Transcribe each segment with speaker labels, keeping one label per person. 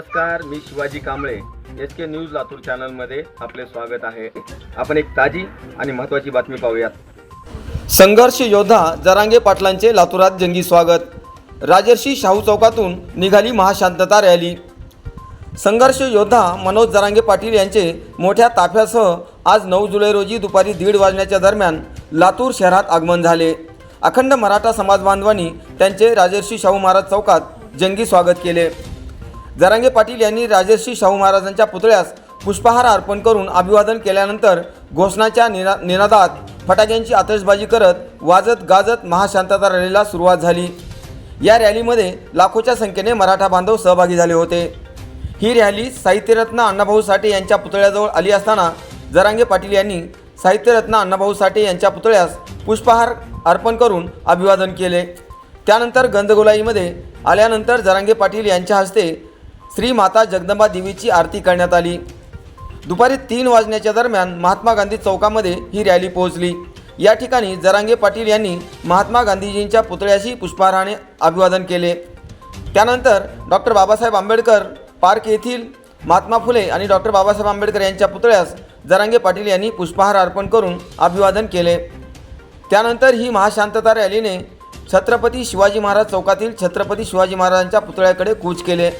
Speaker 1: नमस्कार मी Shivaji Kamble H K news Latur channel मध्ये आपले स्वागत आहे आपण एक ताजी आणि महत्त्वाची बातमी पाहूयात
Speaker 2: संघर्ष योद्धा जरांगे पाटलांचे लातूरात जंगी स्वागत राजर्षी शाहू चौकातून निघाली महाशांतता रॅली संघर्ष योद्धा मनोज जरांगे पाटील यांचे मोठ्या ताफ्यासह आज नऊ जुलै रोजी दुपारी दीड वाजण्याच्या दरम्यान लातूर शहरात आगमन झाले अखंड मराठा समाज बांधवांनी त्यांचे राजर्षी शाहू महाराज चौकात जंगी स्वागत केले जरांगे पाटील यांनी राजर्षी शाहू महाराजांच्या पुतळ्यास पुष्पहार अर्पण करून अभिवादन केल्यानंतर घोषणाच्या निना निनादात फटाक्यांची आतषबाजी करत वाजत गाजत महाशांतता रॅलीला सुरुवात झाली या रॅलीमध्ये लाखोच्या संख्येने मराठा बांधव सहभागी झाले होते ही रॅली साहित्यरत्न अण्णाभाऊ साठे यांच्या पुतळ्याजवळ आली असताना जरांगे पाटील यांनी साहित्यरत्न अण्णाभाऊ साठे यांच्या पुतळ्यास पुष्पहार अर्पण करून अभिवादन केले त्यानंतर गंधगोलाईमध्ये आल्यानंतर जरांगे पाटील यांच्या हस्ते श्री माता जगदंबा देवीची आरती करण्यात आली दुपारी तीन वाजण्याच्या दरम्यान महात्मा गांधी चौकामध्ये ही रॅली पोहोचली या ठिकाणी जरांगे पाटील यांनी महात्मा गांधीजींच्या पुतळ्याशी पुष्पहाराने अभिवादन केले त्यानंतर डॉक्टर बाबासाहेब आंबेडकर पार्क येथील महात्मा फुले आणि डॉक्टर बाबासाहेब आंबेडकर यांच्या पुतळ्यास जरांगे पाटील यांनी पुष्पहार अर्पण करून अभिवादन केले त्यानंतर ही महाशांतता रॅलीने छत्रपती शिवाजी महाराज चौकातील छत्रपती शिवाजी महाराजांच्या पुतळ्याकडे कूच केले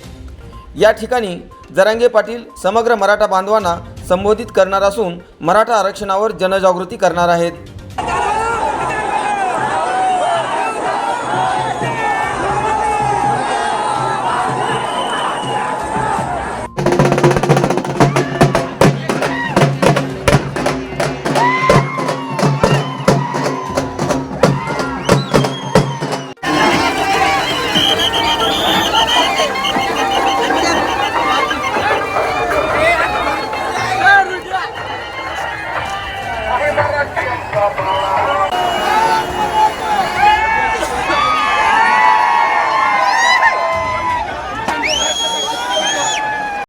Speaker 2: या ठिकाणी जरांगे पाटील समग्र मराठा बांधवांना संबोधित करणार असून मराठा आरक्षणावर जनजागृती करणार आहेत